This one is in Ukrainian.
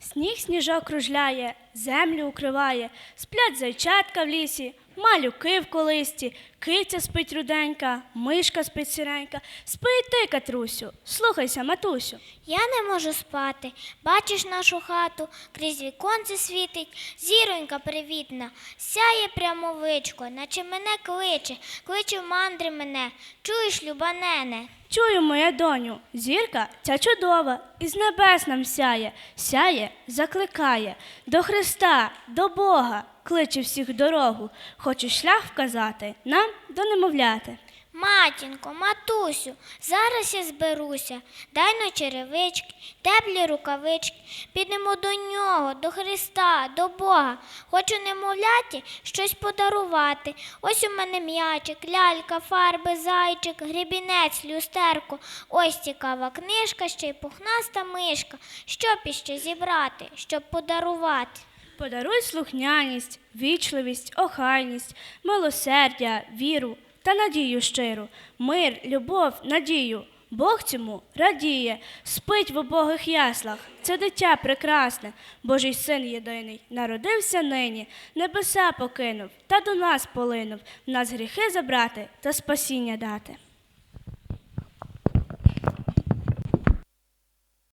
Сніг сніжок кружляє, землю укриває, сплять зайчатка в лісі, малюки в колисті, киця спить руденька, мишка спить сіренька. Спи ти, Катрусю, слухайся, матусю. Я не можу спати. Бачиш нашу хату, крізь віконце світить, зіронька привітна, сяє прямовичко, наче мене кличе, кличе в мандри мене. Чуєш, любанене? Чую, моя доню, зірка ця чудова, із небес нам сяє, сяє, закликає, до Христа, до Бога, кличе всіх дорогу, хоче шлях вказати нам до немовляти. Матінко, матусю, зараз я зберуся, дай на черевички, теплі рукавички, підемо до нього, до Христа, до Бога. Хочу немовляті щось подарувати. Ось у мене м'ячик, лялька, фарби, зайчик, гребінець, люстерко. Ось цікава книжка, ще й пухнаста мишка. Щоб іще зібрати, щоб подарувати. Подаруй слухняність, вічливість, охайність, милосердя, віру та надію щиру, мир, любов, надію. Бог цьому радіє, спить в убогих яслах. Це дитя прекрасне, Божий син єдиний, народився нині, небеса покинув та до нас полинув, нас гріхи забрати та спасіння дати.